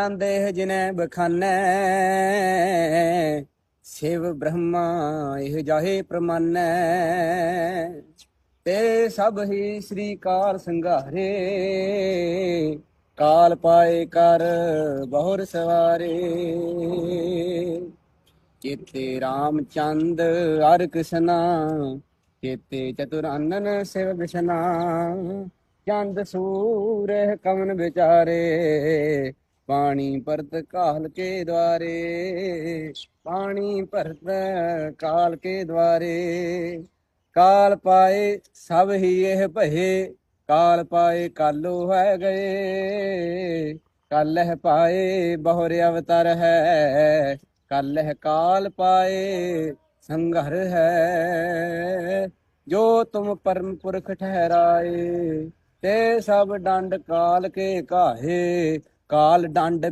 ਜਾਂਦੇ ਜਿਨੇ ਬਖਾਨੈ। ਸਿਵ ਬ੍ਰਹਮਾ ਇਹ ਜਾਹੇ ਪ੍ਰਮਾਨੈ। ਤੇ ਸਭ ਹੀ ਸ੍ਰੀ ਕਾਰ ਸੰਘਾਰੇ ਕਾਲ ਪਾਏ ਕਰ ਬਹੁਰ ਸਵਾਰੇ। ਚੇਤੇ ਰਾਮਚੰਦ ਹਰ ਕ੍ਰਿਸ਼ਨਾ, ਚੇਤੇ ਚਤੁਰਾਨਨ ਸਿਵ ਵਿਸ਼ਨਾ ਚੰਦ ਸੂਰ ਕਵਨ ਵਿਚਾਰੇ ਪਾਣੀ ਪਰਤ ਕਾਲ ਕੇ ਦਵਾਰੇ ਪਾਣੀ ਭਰਤ ਕਾਲ ਕੇ ਦਵਾਰੇ ਕਾਲ ਪਾਏ ਸਭ ਹੀ ਇਹ ਭਏ, ਕਾਲ ਪਾਏ ਕਾਲੋ ਹੈ ਗਏ। ਕਲਹ ਪਾਏ ਬਹੁਰ ਅਵਤਾਰ ਹੈ ਕਲਹ ਕਾਲ ਪਾਏ ਸੰਘਰ ਹੈ। ਜੋ ਤੁਮ ਪਰਮ ਪੁਰਖ ਠਹਿਰਾਏ, ਤੇ ਸਭ ਡੰਡ ਕਾਲ ਕੇ ਕਾਹੇ ਕਾਲ ਡੰਡ